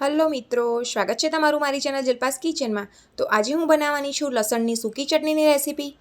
Hello મિત્રો, સ્વાગત છે તમારું મારી ચેનલ જલપાસ કિચનમાં. તો આજે હું બનાવવાની છું લસણની સૂકી ચટણીની રેસીપી.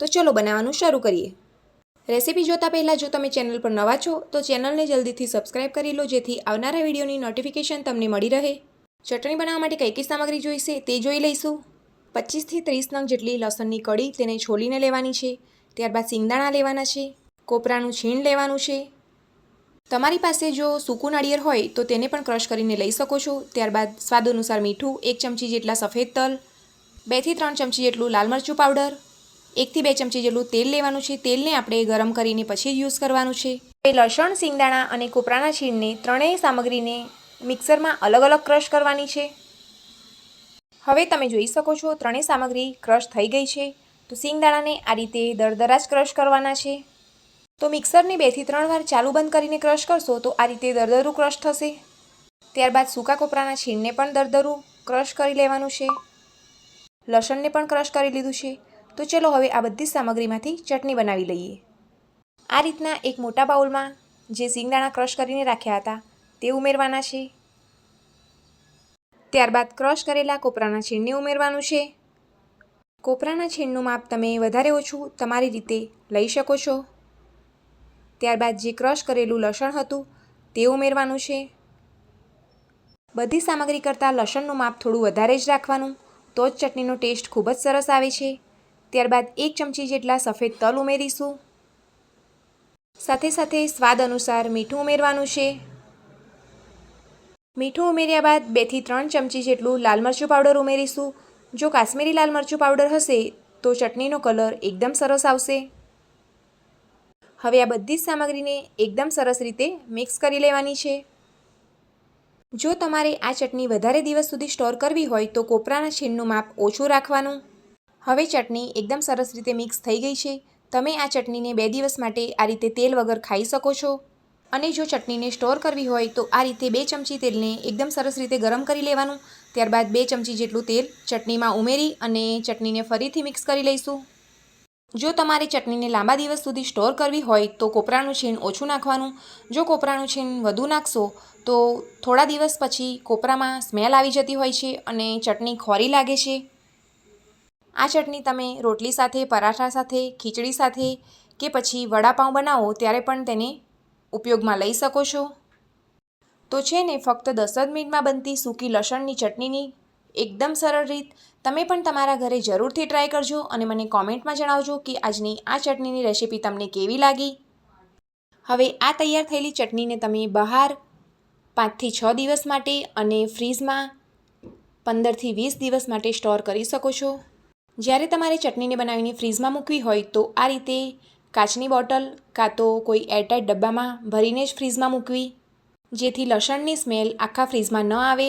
તો ચલો બનાવવાનું શરૂ કરીએ. રેસીપી જોતાં પહેલાં જો તમે ચેનલ પર નવા છો, તો ચેનલને જલ્દીથી સબસ્ક્રાઇબ કરી લો, જેથી આવનારા વિડીયોની નોટિફિકેશન તમને મળી રહે. ચટણી બનાવવા માટે કઈ કઈ સામગ્રી જોઈશે તે જોઈ લઈશું. પચીસથી ત્રીસ નંગ જેટલી લસણની કડી તેને છોલીને લેવાની છે. ત્યારબાદ સિંગદાણા લેવાના છે. કોપરાનું છીણ લેવાનું છે. તમારી પાસે જો સૂકું નાળિયેર હોય તો તેને પણ ક્રશ કરીને લઈ શકો છો. ત્યારબાદ સ્વાદ અનુસાર મીઠું, એક ચમચી જેટલા સફેદ તલ બેથી ત્રણ ચમચી જેટલું લાલ મરચું પાવડર એકથી બે ચમચી જેટલું તેલ લેવાનું છે. તેલને આપણે ગરમ કરીને પછી જ યુઝ કરવાનું છે. લસણ, સિંગદાણા અને કોપરાના છીણને ત્રણેય સામગ્રીને મિક્સરમાં અલગ અલગ ક્રશ કરવાની છે. હવે તમે જોઈ શકો છો ત્રણેય સામગ્રી ક્રશ થઈ ગઈ છે. તો સિંગદાણાને આ રીતે દરદરા જ ક્રશ કરવાના છે. તો મિક્સરને બેથી ત્રણ વાર ચાલુ બંધ કરીને ક્રશ કરશો તો આ રીતે દરદરું ક્રશ થશે. ત્યારબાદ સૂકા કોપરાના છીણને પણ દરદરું ક્રશ કરી લેવાનું છે. લસણને પણ ક્રશ કરી લીધું છે. તો ચલો હવે આ બધી સામગ્રીમાંથી ચટણી બનાવી લઈએ. આ રીતના એક મોટા બાઉલમાં જે સિંગદાણા ક્રશ કરીને રાખ્યા હતા તે ઉમેરવાના છે. ત્યારબાદ ક્રશ કરેલા કોપરાના છીણને ઉમેરવાનું છે. કોપરાના છીણનું માપ તમે વધારે ઓછું તમારી રીતે લઈ શકો છો. ત્યારબાદ જે ક્રશ કરેલું લસણ હતું તે ઉમેરવાનું છે. બધી સામગ્રી કરતાં લસણનું માપ થોડું વધારે જ રાખવાનું. તો જ ચટણીનો ટેસ્ટ ખૂબ જ સરસ આવે છે. ત્યારબાદ એક ચમચી જેટલા સફેદ તલ ઉમેરીશું. સાથે સાથે સ્વાદ અનુસાર મીઠું ઉમેરવાનું છે. મીઠું ઉમેર્યા બાદ બેથી ત્રણ ચમચી જેટલું લાલ મરચું પાવડર ઉમેરીશું. જો કાશ્મીરી લાલ મરચું પાવડર હશે તો ચટણીનો કલર એકદમ સરસ આવશે. હવે આ બધી જ સામગ્રીને એકદમ સરસ રીતે મિક્સ કરી લેવાની છે. જો તમારે આ ચટણી વધારે દિવસ સુધી સ્ટોર કરવી હોય તો કોપરાના છીણનું માપ ઓછું રાખવાનું. હવે ચટણી એકદમ સરસ રીતે મિક્સ થઈ ગઈ છે. તમે આ ચટણીને બે દિવસ માટે આ રીતે તેલ વગર ખાઈ શકો છો. અને જો ચટણીને સ્ટોર કરવી હોય તો આ રીતે બે ચમચી તેલને એકદમ સરસ રીતે ગરમ કરી લેવાનું. ત્યારબાદ બે ચમચી જેટલું તેલ ચટણીમાં ઉમેરી અને ચટણીને ફરીથી મિક્સ કરી લઈશું. જો તમારે ચટણીને લાંબા દિવસ સુધી સ્ટોર કરવી હોય તો કોપરાનું છીણ ઓછું નાખવાનું. જો કોપરાનું છીણ વધુ નાખશો તો થોડા દિવસ પછી કોપરામાં સ્મેલ આવી જતી હોય છે અને ચટણી ખોરી લાગે છે. આ ચટણી તમે રોટલી સાથે, પરાઠા સાથે, ખીચડી સાથે કે પછી વડાપાઉં બનાવો ત્યારે પણ તેને ઉપયોગમાં લઈ શકો છો. તો છે ને ફક્ત દસ જ મિનિટમાં બનતી સૂકી લસણની ચટણીની એકદમ સરળ રીત. તમે પણ તમારા ઘરે જરૂરથી ટ્રાય કરજો અને મને કોમેન્ટમાં જણાવજો કે આજની આ ચટણીની રેસીપી તમને કેવી લાગી. હવે આ તૈયાર થયેલી ચટણીને તમે બહાર પાંચથી છ દિવસ માટે અને ફ્રીઝમાં પંદરથી વીસ દિવસ માટે સ્ટોર કરી શકો છો. જ્યારે તમારે ચટણીને બનાવીને ફ્રીઝમાં મૂકવી હોય તો આ રીતે કાચની બોટલ કાં તો કોઈ એરટાઇટ ડબ્બામાં ભરીને જ ફ્રીઝમાં મૂકવી, જેથી લસણની સ્મેલ આખા ફ્રીઝમાં ન આવે.